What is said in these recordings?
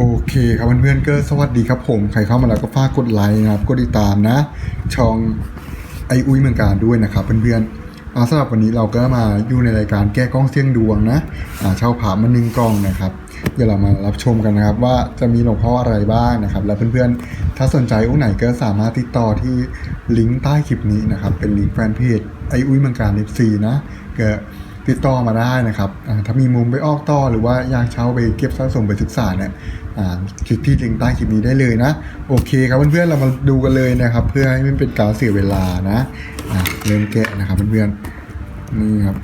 โอเคครับเพื่อนๆก็สวัสดีครับผม ใครเข้ามาแล้วก็ฝากกดไลค์นะครับกดติดตามนะ ช่องไออุ้ยเมืองการด้วยนะครับเพื่อนๆอาสำหรับวันนี้เราก็มาอยู่ในรายการแก้กล้องเสียงดวงนะอาเช่าผามาหนึ่งกล้องนะครับเดี๋ยวเรามารับชมกันนะครับ ว่าจะมีหลวงพ่ออะไรบ้างนะครับ และเพื่อนๆ ถ้าสนใจองค์ไหนก็สามารถติดต่อที่ลิงก์ใต้คลิปนี้นะครับ เป็นลิงก์แฟนเพจไออุ้ยเมืองการ FC นะก็ติดต่อมาได้นะครับ ถ้ามีมุมไปออกต่อหรือว่าอยากเช่าไปเก็บสะสมไปศึกษาเนี่ย คลิกที่ลิงก์ใต้คลิปนี้ได้เลยนะ โอเคครับเพื่อนๆเรามาดูกันเลยนะครับ เพื่อให้ไม่เป็นการเสียเวลานะอ่าเริ่มแกะนะครับเพื่อนๆนี่ครับ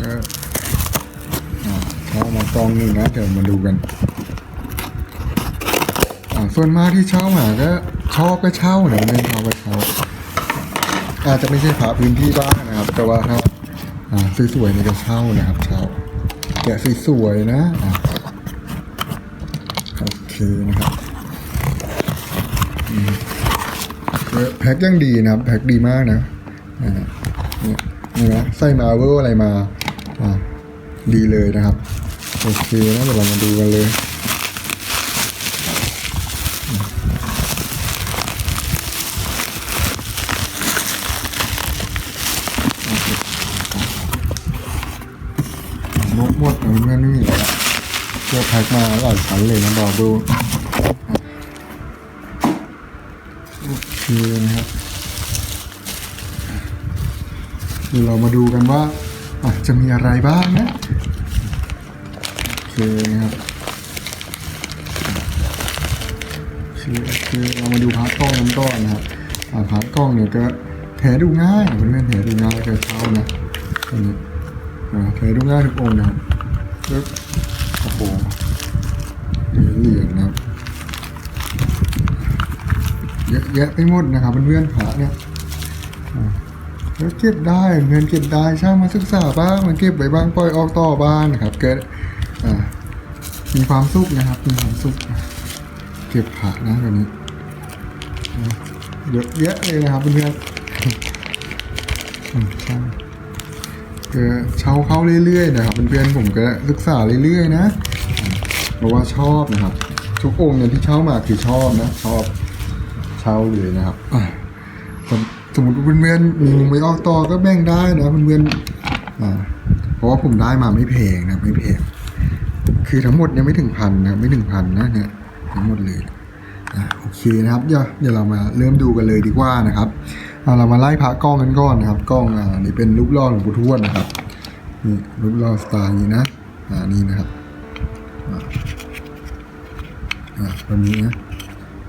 ก็อ่าเข้ามากองหนึ่งนะเดี๋ยวมาดูกันอ่าส่วนมากที่เช่ามาก็ชอบก็เช่านะไม่ชอบก็เช่าอาจจะไม่ใช่ฝาพื้นที่บ้านนะครับ แต่ว่าถ้าอ่าสวยๆนี่ก็เช่านะครับเช่าแกะสวยๆนะ อ่าโอนะครับแพ็คยังดีนะครับ แพ็คดีมากนะนี่นะไส้มาเวอร์อะไรมาอ่าดีเลยนะครับ โอเคนะเดี๋ยวเรามาดูกันเลย นกหมดนะเพื่อนๆไม่มีอะไรละ เชื่อแพ็คมาหลายชั้นเลยนะบอบูโอเคนะครับเดี๋ยวเรามาดูกันว่าะจะมีอะไรบ้างนะโอเคนะครับโอคโอเรามาดูพาร์ทกล้องกันก่อนนะครับอ่าพาร์ทกล้องเนี่ยก็แถดูง่ายเพื่อนๆแถดูง่ายก็เช่านะอันนี้อ่าแถดูง่ายทุกองนะครับ โอ้โหเหรียญนะครับเยอะแยะไปหมดนะครับเพื่อนๆพระเนี่ยแล้วเก็บได้เงินเก็บได้ช่างมาศึกษาบ้างมันเก็บไว้บ้างปล่อยออกต่อบ้างนะครับ เกิดมีความสุขนะครับมีความสุขเก็บผักนะแบบนี้เยอะแยะเลยนะครับเพื่อนๆอืมใช่ก็เช่าเข้าเรื่อยๆนะครับเพื่อนๆผมก็ศึกษาเรื่อยๆนะเพราะว่าชอบนะครับ ทุกองค์เนี่ยที่เช่ามาคือชอบนะ ชอบเช่าเลยนะครับสมมติเพื่อนๆมีไม่ออกต่อก็แบ่งได้นะเพื่อนๆเพราะว่าผมได้มาไม่แพงนะไม่แพงคือทั้งหมดเนี่ยไม่ถึงพันนะไม่ถึงพันนะเนี่ยทั้งหมดเลยอะโอเคนะครับเดี๋ยวเดี๋ยวเรามาเริ่มดูกันเลยดีกว่านะครับ เรามาไล่พระกล้องกันก่อนนะครับกล้องอ่านี่เป็นรูปล่อหลวงปู่ทวดนะครับนี่รูปล่อสไตล์นี้นะอ่านี่นะครับอ่าอ่าวันนี้นะ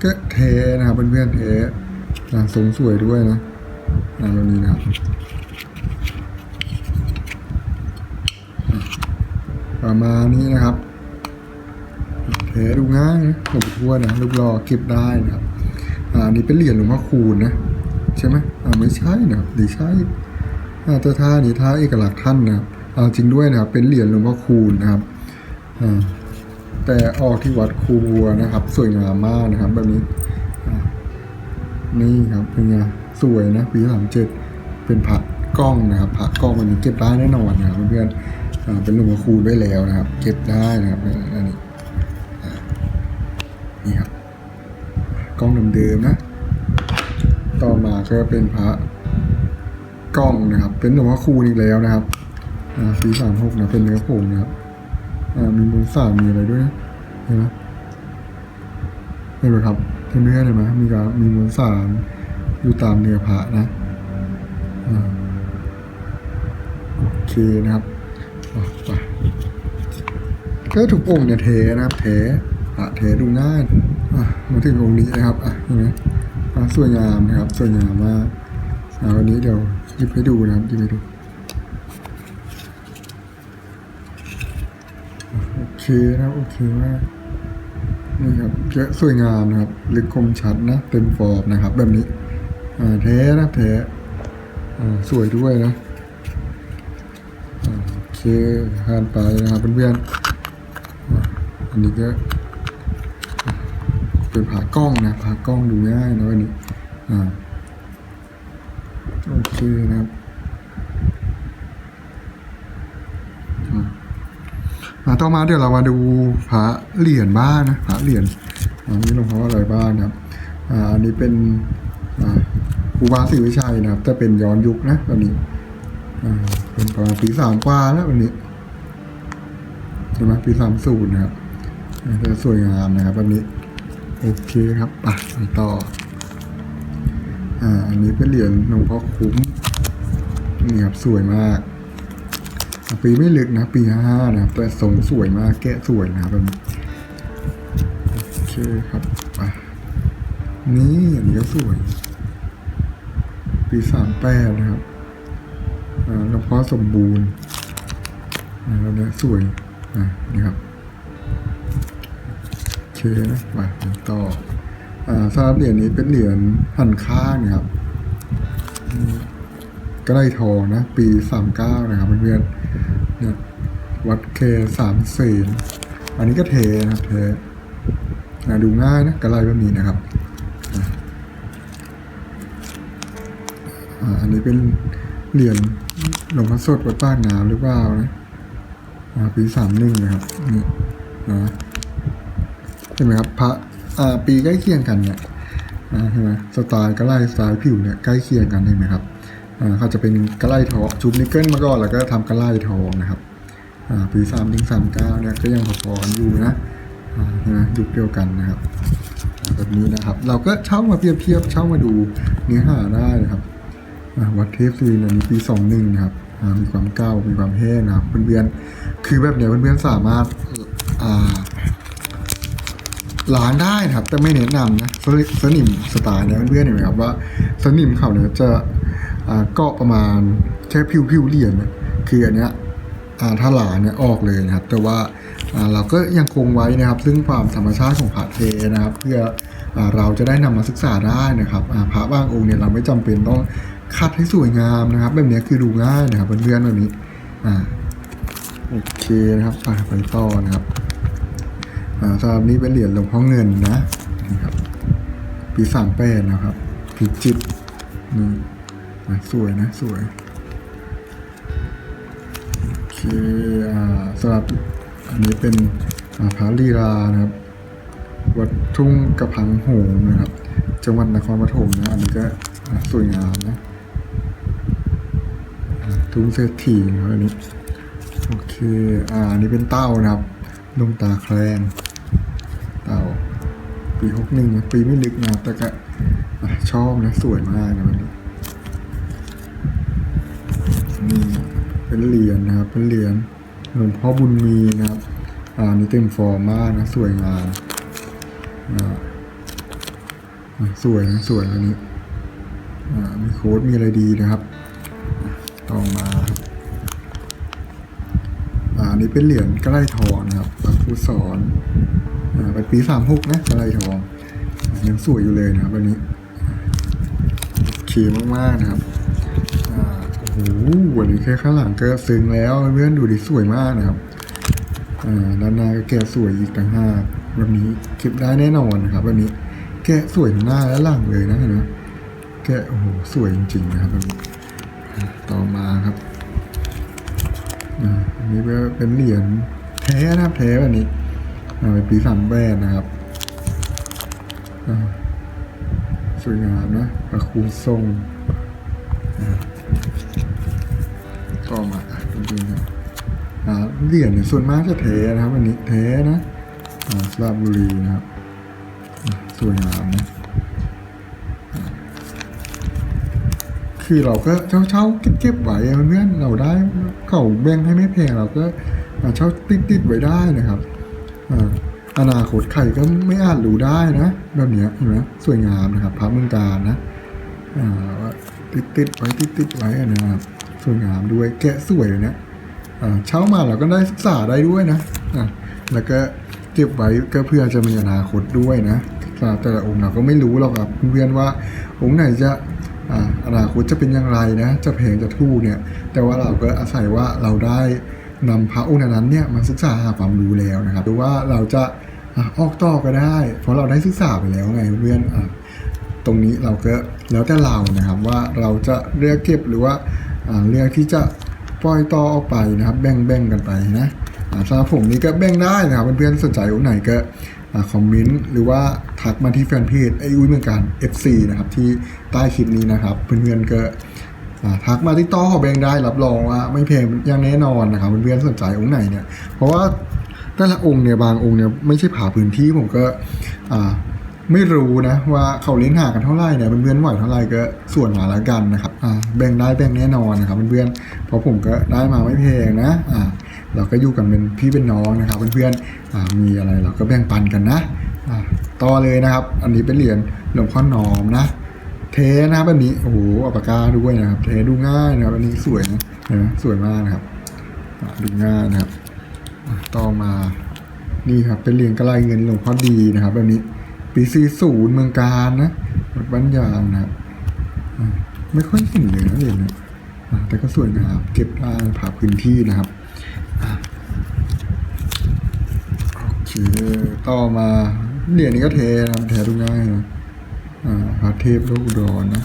ก็เทนะครับเพื่อนๆเทอ่าทรงสวยด้วยนะอ่าวันนี้นะครับประมาณนี้นะครับแผลดูง่ายนะหลวงปู่ทวดนะรูปรอเก็บได้นะครับอ่านนี้เป็นเหรียญหลวงพ่อคูณนะ ใช่ไหมอ่าไม่ใช่นะหรือใช่อ่าแต่ท่านี้ท่าเอกลักษณ์ท่านนะครับอ่าจริงด้วยนะครับเป็นเหรียญหลวงพ่อคูณนะครับแต่ออกที่วัดคูบัวนะครับ สวยงามมากนะครับ แบบนี้นี่ครับเป็นไงสวยนะปีสามเจ็ดเป็นผักกล้องนะครับผักกล้องมันนี้เก็บได้แน่นอนนะครับเพื่อนๆเป็นหลวงพ่อคูณด้วยแล้วนะครับ เก็บได้นะครับอันนี้นี่ครับกล้องเดิมๆนะ ต่อมาก็เป็นพระกล้องนะครับ เป็นหลวงพ่อคูณอีกแล้วนะครับปีสามหกนะเป็นเนื้อผงนะครับมีมูลสารมีอะไรด้วยนะเห็นไหมเห็นไหมครับเห็นไหมเห็นไหมมีการมีมูลสารอยู่ตามเนื้อพระนะโอเคนะครับไปก็ถูกองค์เนี่ยเทนะครับเทอะเทดูง่ายมาถึงองค์นี้นะครับอะเห็นไหม อะสวยงามนะครับ สวยงามมากวันนี้เดี๋ยวหยิบให้ดูนะครับหยิบให้ดูโอเคนะโอเคมากนี่ครับเยอะสวยงามนะครับลึกคมชัดนะเต็มฟอร์มนะครับ แบบนี้อ่าเทนะเทอ่าสวยด้วยนะโอเคผ่านไปนะครับเพื่อนๆอันนี้ก็ เป็นผากล้องนะผ่ากล้องดูง่ายนะวันนี้อ่าโอเคนะครับอ่าต่อมาเดี๋ยวเรามาดูพระเหรียญบ้างนะพระเหรียญอันนี้หลวงพ่ออะไรบ้างนะครับอ่าอันนี้เป็นอ่าครูบาศรีวิชัยนะครับจะเป็นย้อนยุคนะวันนี้อ่าเป็นประมาณปีสามกว่าแล้ววันนี้ใช่ไหมปีสามศูนย์นะครับอ่าจะสวยงามนะครับวันนี้ โอเคครับอะไปต่อ อ่า อันนี้เป็นเหรียญหลวงพ่อคุ้มนี่ครับสวยมาก ปีไม่ลึกนะ ปีห้าห้านะครับ แต่ทรงสวยมาก แกะสวยนะครับแบบนี้โอเคครับไปนี่อันนี้ก็สวย ปีสามแปดนะครับ อ่าหลวงพ่อสมบูรณ์อ่าแล้วเนี้ยสวย อ่านี่ครับ โอเคนะมาต่อสำหรับเหรียญนี้เป็นเหรียญหันข้างนะครับอืมใกล้ทองนะ ปีสามเก้านะครับเพื่อนๆเนี่ยวัดเคสามเสนอันนี้ก็เทนะครับเทอ่าดูง่ายนะกระไรแบบนี้นะครับอันนี้เป็นเหรียญหลวงพ่อสดวัดป้ากน้ำหรือเปล่านะอ่าปีสามหนึ่งนะครับนี่นะ เห็นไหมครับพระปีใกล้เคียงกันเนี่ยอ่าเห็นไหมสไตล์กระไลสไตล์ผิวเนี่ยใกล้เคียงกันเห็นไหมครับเขาจะเป็นกระไลทองชุบนิกเกิลมาก่อนแล้วก็ทำกระไลทองนะครับปีสามถึงสามเก้าเนี่ยก็ยังพอๆกันอยู่นะอ่าเห็นไหมยุคเดียวกันนะครับแบบนี้นะครับ เราก็เช่ามาเปรียบเทียบเช่ามาดูเนื้อหาได้นะครับวัดเทพสุรินทร์อันนี้ปีสองหนึ่งนะครับมีความเก่ามีความแห้งนะครับเพื่อนๆคือแบบเนี้ยเพื่อนๆสามารถอ่า ล้างได้นะครับ แต่ไม่แนะนำนะสนิสนิมสไตล์เนี่ยเพื่อนๆเห็นไหมครับว่าสนิมเขาเนี่ยจะอ่าเกาะประมาณแค่ผิวผิวๆเหรียญนี่ยคืออันเนี้ยอ่าถ้าหลาเนี่ยออกเลยนะครับ แต่ว่าอ่าเราก็ยังคงไว้นะครับ ซึ่งความธรรมชาติของผาเทนะครับ เพื่ออาเราจะได้นำมาศึกษาได้นะครับอ่าพระบางองค์เนี่ยเราไม่จำเป็นต้องคัดให้สวยงามนะครับ แบบเนี้ยคือดูง่ายนะครับเพื่อนๆแบบนี้อ่าโอเคนะครับไปต่อนะครับ สำหรับนี้เป็นเหรียญหลวงพ่อเงินนะนี่ครับปีสามแปดนะครับผิวจิตนี่อะสวยนะสวยโอเคอ่าสำหรับอันนี้เป็นอ่าพระลีลานะครับ วัดทุ่งกระพังโหงนะครับ จังหวัดนครปฐมนะอันนี้ก็สวยงามนะทุ่งเศรษฐีนะครับอันนี้โอเค อ่าอันนี้เป็นเต้านะครับดวงตาแคลง ปีหกหนึ่งปีไม่ลึกนะแต่ก็ชอบนะสวยมากนะวันนี้นี่เป็นเหรียญนะครับเป็นเหรียญหลวงพ่อบุญมีนะครับอ่านี่เต็มฟอร์มมากนะสวยงามอ่าอะสวยนะสวยอันนี้อ่ามีโค้ดมีอะไรดีนะครับต่อมาอ่าอันนี้เป็นเหรียญใกล้ทองนะครับพระผู้สอน เป็นปีสามหกนะกระไรทองยังสวยอยู่เลยนะครับวันนี้โอเคมากๆนะครับโอ้โหวันนี้แค่ข้างหลังก็ซึ้งแล้วเพื่อนดูดิสวยมากนะครับด้านหน้าก็แกะสวยอีกต่างหากแบบนี้เก็บได้แน่นอนนะครับวันนี้แกะสวยทั้งหน้าและหลังเลยนะเห็นไหมแกะโอ้โหสวยจริงๆนะครับวันนี้ต่อมาครับอันนี้เป็นเหรียญแท้นะครับแท้วันนี้ เป็นปีสามแบนนะครับ สวยงามนะพระครูทรงอ่าก็มาจริงๆครับอ่าเหรียญเนี่ยส่วนมากจะเทนะครับอันนี้เทนะสระบุรีนะครับสวยงามนะคือเราก็เช่าเช่าๆเก็บๆไว้เพื่อนเราได้เขาแบ่งให้ไม่แพงเราก็เช่าติดๆไว้ได้นะครับ อนาคตใครก็ไม่อาจรู้ได้นะแบบเนี้ยเห็นไหมสวยงามนะครับพระเมืองการนะติดติดๆไว้ติดติดๆไว้นะครับสวยงามด้วยแกะสวยเลยนี่ยอ่าเช้ามาเราก็ได้ศึกษาได้ด้วยนะแล้วก็เก็บไว้ก็เพื่อจะมีอนาคตด้วยนะแต่ละองค์เราก็ไม่รู้หรอกครับเพื่อนว่าองค์ไหนจะอ่าอนาคตจะเป็นอย่างไรนะ จะแพงจะถูกเนี่ย แต่ว่าเราก็อาศัยว่าเราได้ นำพระองค์นั้นเนี่ยมาศึกษาหาความรู้แล้วนะครับหรือว่าเราจะออกต่อก็ได้ เพราะเราได้ศึกษาไปแล้วไงเพื่อนตรงนี้เราก็แล้วแต่เรานะครับว่าเราจะเลือกเก็บหรือว่าเลือกที่จะปล่อยต่อออกไปนะครับ แบ่งแบ่งกันไปนะอ่าสำหรับผมนี่ก็แบ่งได้นะครับเพื่อนๆสนใจองค์ไหนก็คอมเมนต์หรือว่าทักมาที่แฟนเพจไออุ้ยเมืองการ FC นะครับที่ใต้คลิปนี้นะครับเพื่อนๆก็ ทักมาที่ต่อขอแบงได้รับรองว่าไม่แพงอย่างแน่นอนนะครับเพื่อนๆสนใจองค์ไหนเนี่ยเพราะว่าแต่ละองค์เนี่ยบางองค์เนี่ยไม่ใช่ผ่าพื้นที่ผมก็อ่าไม่รู้นะว่าเขาเลี้ยงห่างกันเท่าไหร่เนี่ยเพื่อนๆไหวเท่าไหร่ก็ส่วนมาล้วกันนะครับอ่าแบ่งได้แบ่งแน่นอนนะครับเพื่อนๆเพราะผมก็ได้มาไม่แพงนะอ่าเราก็อยู่กันเป็นพี่เป็นน้องนะครับเพื่อนๆอ่ามีอะไรเราก็แบ่งปันกันนะอ่าต่อเลยนะครับ อันนี้เป็นเหรียญหลวงพ่อหนอมนะ เทนะครับแบบนี้โอ้โหอาปากาด้วยนะครับ เทดูง่ายนะครับอันนี้สวยนะนไหมสวยมากนะครับดูง่ายนะครับ ต่อมานี่ครับเป็นเหรียญกระไรเงินหลวงพ่อดีนะครับ แบบนี้ปีซีศูนย์เมืองการนะวัดบ้านยางนะครับไม่ค่อยเห็นเลยนะเหรียญนี้อ่าแต่ก็สวยงามเก็บได้ผ่าพื้นที่นะครับโอเคต่อมาเหรียญนี้ก็เทนะครับเทดูง่ายนะ พระเทพโลกอุดรนะ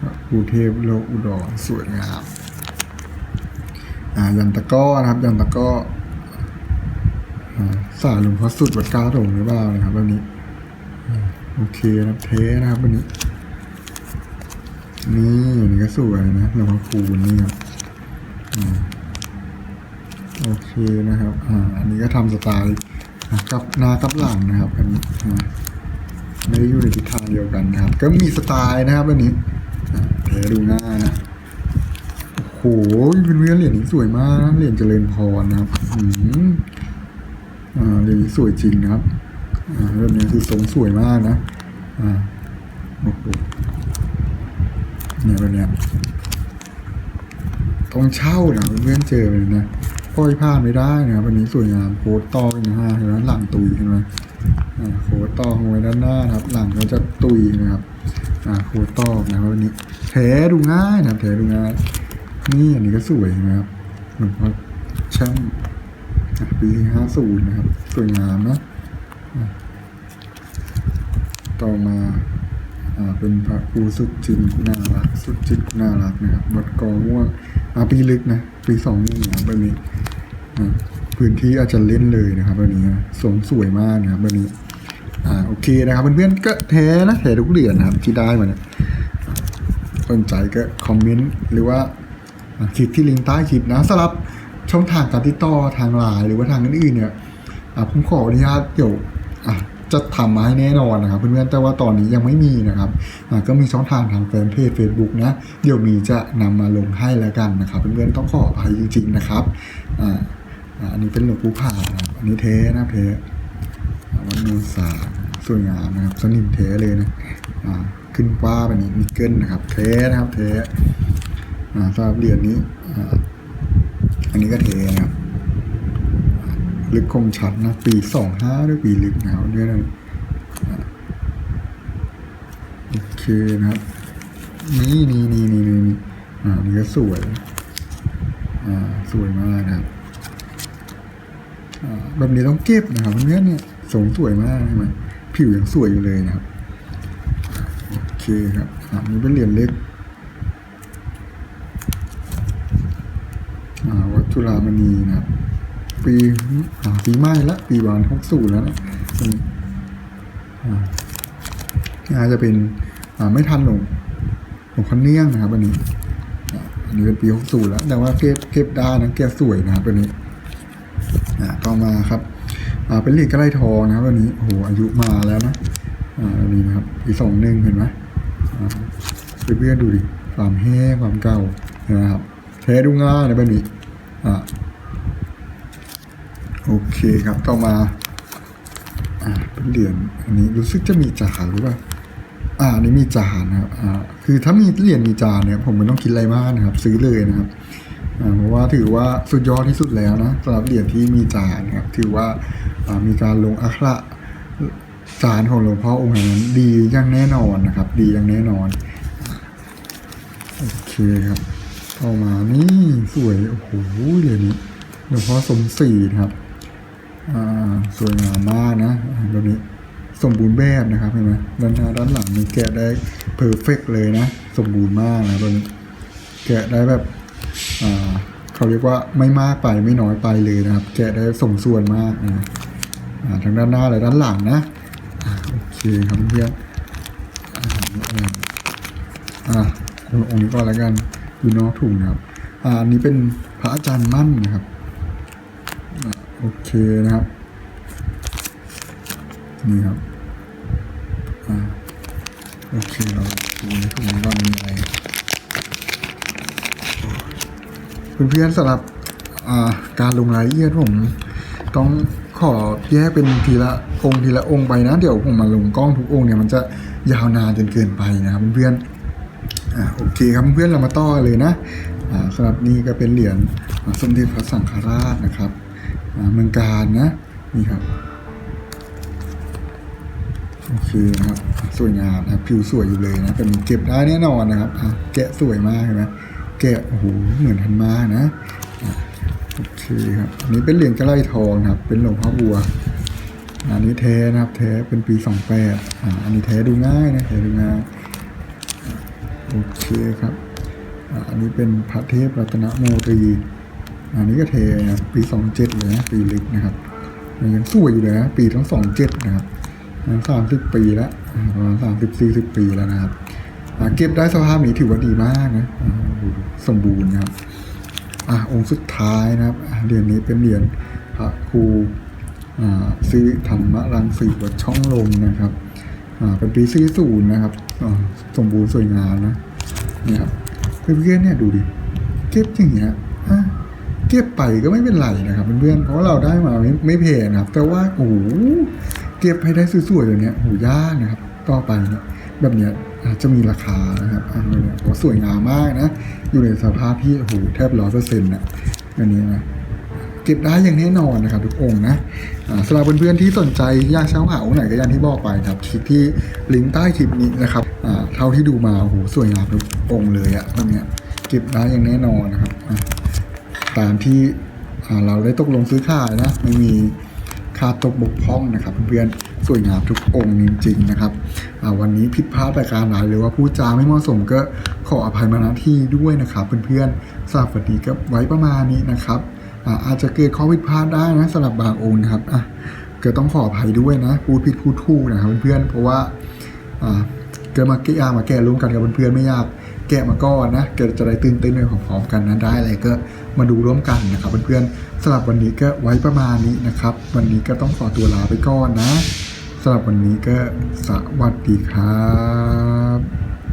พระภูเทพโลกอุดรสวยงามอายันตะก้อนะครับ ยันตะก้ออ่าสายหลวงพ่อสุดวัดกาถงหรือเปล่านะครับแบบนี้โอเคนะครับเทนะครับวันนี้ นี่นนี้ก็สวยนะหลวงพ่อคูณนี่ครับโอเคนะครับ อ่า อันนี้ก็ทำสไตล์กับหน้ากับหลังนะครับอันนี้ ไม่ได้อยู่ในทิศทางเดียวกันนะครับ ก็มีสไตล์นะครับอันนี้อ่าเทดูง่านะโอ้โหเป็นเพื่อนเหรียญนี้สวยมาก เหรียญเจริญพรนะครับอืมอ่าเหรียญนี้สวยจริงนะครับอ่าแบบนี้คือทรงสวยมากนะอ่าโอ้โหเนี่ยแบบเนี้ยต้องเช่านะเพื่อนเจอเลยนะปล่อยพลาดไม่ได้นะครับวันนี้สวยงามโค้ดต่อนะฮะเห็นไหมหลังตุยเห็นไหม โคต่อเอาไว้ด้านหน้านะครับ หลังก็จะตุยนะครับอ่าโคต่อนะครับวันนี้แท้ดูง่ายนะครับแท้ดูง่าย นี่อันนี้ก็สวยนะครับหลวงพ่อแช่มอะปีห้าศูนย์นะครับ สวยงามนะต่อมาอ่าเป็นพระครูสุดจินคุณารักสุดจิตคุณารักนะครับวัดกอม่วงอ่าปีลึกนะปีสองหนึ่งนะครับแบบนี้อ่าพื้นที่อาจจะเล่นเลยนะครับแบบนี้สมสวยมากนะครับแบบนี้ อ่าโอเคนะครับเพื่อนๆก็แท้นะแท้ทุกเหรียญนะครับที่ได้มาเนี่ยสนใจก็คอมเมนต์หรือว่าคลิกที่ลิงก์ใต้คลิปนะสำหรับช่องทางการติดต่อทางไลน์หรือว่าทางอื่นๆเนี่ยผมขออนุญาตเดี๋ยวจะทำมาให้แน่นอนนะครับเพื่อนๆแต่ว่าตอนนี้ยังไม่มีนะครับก็มีช่องทางทางแฟนเพจ Facebook นะเดี๋ยวมีจะนำมาลงให้แล้วกันนะครับเพื่อนๆต้องขออภัยจริง ๆนะครับอ,อันนี้เป็นหลวงปู่ผ่านะอันนี้เทนะเท อะวัดมูลสาสวยงามนะครับสนิมเทเลยนะอ่าขึ้นว่าแบบนี้นิกเกิลนะครับเทนะครับเทอ่าสำหรับเหรียญนี้อ่าอันนี้ก็เทนะครับลึกคมชัดนะ ปีสองห้าด้วยปีลึกนะครับเนี่ยนะโอเคนะครับ นี่นี่นี่นี่นี่นี่อ่าอันนี่ก็สวย อ่า สวยมากนะครับ อ่า แบบนี้ต้องเก็บนะครับเพื่อนเนี่ย ทรงสวยมากใช่ไหมผิวยังสวยอยู่เลยนะครับโอเคครับอ่านี่เป็นเหรียญเล็กอ่าวัดจุฬามณีนะครับปีอ่าปีใหม่ละปีบานหกสูแล้วนะอืมอ่าอาจจะเป็นอ่าไม่ทันหลวงหลวงพ่อเนียงนะครับอันนี้อ่าอันนี้เป็นปีหกสูแล้ว แต่ว่าเก็บเก็บได้นะเก็บสวยนะครับอันนี้อ่าต่อมาครับ อ่าเป็นเหรียญกระไรทองนะครับอันนี้โอ้โหอายุมาแล้วนะอ่าอันนี้นะครับปีสองหนึ่งเห็นไหมอ่าเพื่อนดูดิความแห้งความเก่าเห็นไหมครับเทดูง่ายนะแบบนี้อ่าโอเคครับต่อมาอ่าเป็นเหรียญอันนี้รู้สึกจะมีจานหรือเปล่าอ่านนี้มีจานนะครับอ่าคือถ้ามีเหรียญมีจานเนี่ยผมไม่ต้องคิดอะไรมากนะครับ ซื้อเลยนะครับอ่าเพราะว่าถือว่าสุดยอดที่สุดแล้วนะสำหรับเหรียญที่มีจานนะครับถือว่า มีการลงอักขระจานของหลวงพ่อองค์นั้นดีอย่างแน่นอนนะครับ ดีอย่างแน่นอนโอเคครับเข้ามานี่สวยโอ้โหเหรียญนี้หลวงพ่อสมศรีนะครับอ่าสวยงามมากนะอ่าแบบนี้สมบูรณ์แบบนะครับเห็นไหมด้านหน้าด้านหลังนี่แกะได้เพอร์เฟกเลยนะ สมบูรณ์มากนะแบบนี้แกะได้แบบอ่าเขาเรียกว่าไม่มากไปไม่น้อยไปเลยนะครับ แกะได้สมส่วนมากนะ ทั้งด้านหน้าและด้านหลังนะโอเคครับเพื่อนอ่าอ่าองค์นี้ก่อนแล้วกันอยู่นอกถุงนะครับอ่าอันนี้เป็นพระอาจารย์มั่นนะครับอโอเคนะครับนี่ครับอ่าโอเคเราดูในถุงนี้ก่อนมีอะไรเพื่อนๆสำหรับอ่าการลงรายละเอียดผมต้อง ขอแยกเป็นทีละองค์ทีละองค์ไปนะ เดี๋ยวผมมาลงกล้องทุกองค์เนี่ยมันจะยาวนานจนเกินไปนะครับเพื่อนอ่าโอเคครับเพื่อนเรามาต่อเลยนะอ่าสำหรับนี่ก็เป็นเหรียญสมเด็จพระสังฆราชนะครับอ่าเมืองการนะนี่ครับโอเคนะครับสวยงามนะผิวสวยอยู่เลยนะแต่มันเก็บได้แน่นอนนะครับแกะสวยมากเห็นไหมแกะโอ้โหเหมือนทันมานะ โอเคครับอันนี้เป็นเหรียญกระไลทองครับ เป็นหลวงพ่อบัว อันนี้แท้นะครับ แท้เป็นปีสองแปดอันนี้แท้ดูง่ายนะแท้ดูง่ายโอเคครับอันนี้เป็นพระเทพรัตนโมตรีอันนี้ก็เทนะปีสองเจ็ดเลยนะปีลึกนะครับยังสวยอยู่เลยนะปีทั้งสองเจ็ดนะครับสามสิบปีแล้วประมาณสามสิบสี่สิบปีแล้วนะครับเก็บได้สภาพนี้ถือว่าดีมากนะสมบูรณ์นะครับ อะองค์สุดท้ายนะครับเหรียญนี้เป็นเหรียญพระครูซื้อธรรมรังสีวัดช่องลมนะครับเป็นปีสี่ศูนย์นะครับสมบูรณ์สวยงามนะนี่ครับเพื่อนๆเนี่ยดูดิเก็บอย่างเงี้ยเก็บไปก็ไม่เป็นไรนะครับเพื่อนๆเพราะเราได้มาไม่ไม่แพงนะครับ แต่ว่าโอ้โหเก็บให้ได้สวยๆอย่างเนี้ยโอ้โหยากนะครับ ต่อไปเนี่ย แบบเนี้ยจะมีราคานะครับอันนี้เนี่ยเพราะสวยงามมากนะ อยู่ในสภาพที่โอ้โหแทบร้อยเปอร์เซ็นต์นะอันนี้นะเก็บได้อย่างแน่นอนนะครับทุกองนะอ่าสำหรับเพื่อนๆที่สนใจยากเช่าหาองค์ไหนก็อย่างที่บอกไปครับคลิปที่ลิงก์ใต้คลิปนี้นะครับเท่าที่ดูมาโอ้โหสวยงามทุกองเลยอะแบบเนี้ยเก็บได้อย่างแน่นอนนะครับตามที่เราได้ตกลงซื้อขายนะไม่มี ค่าตกบกพร่องนะครับเพื่อนๆสวยงามทุกองค์จริงๆนะครับวันนี้ผิดพลาดประการใดหรือว่าพูดจาไม่เหมาะสมก็ขออภัยมาณที่ด้วยนะครับเพื่อนๆสำหรับวันนี้ก็ไว้ประมาณนี้นะครับอาจจะเกิดข้อผิดพลาดได้นะสำหรับบางองค์นะครับก็ต้องขออภัยด้วยนะพูดผิดพูดถูกนะครับเพื่อนๆเพราะว่าเกิดมาแกะมาแกะร่วมกันกับเพื่อนๆไม่ยากแกะมาก่อนนะเกิดจะได้ตื่นเต้นไปพร้อมๆกันนะได้อะไรก็ มาดูร่วมกันนะครับเพื่อนๆสำหรับวันนี้ก็ไว้ประมาณนี้นะครับ วันนี้ก็ต้องขอตัวลาไปก่อนนะสำหรับวันนี้ก็สวัสดีครับ